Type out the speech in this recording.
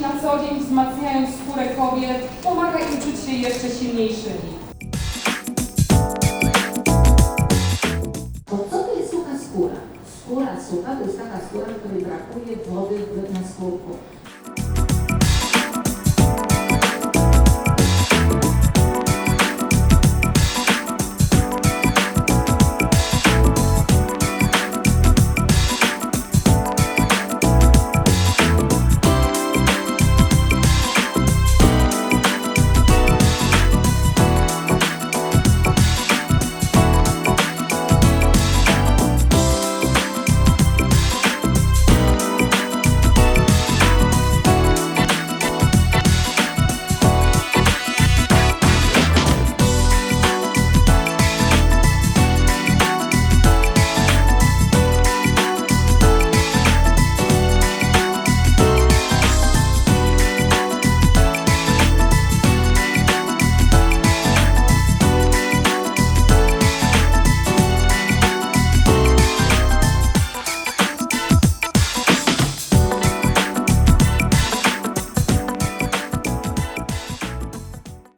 na co dzień, wzmacniając skórę kobiet, pomaga im czuć się jeszcze silniejszymi. Bo co to jest sucha skóra? Skóra sucha to jest taka skóra, której brakuje wody na skórku.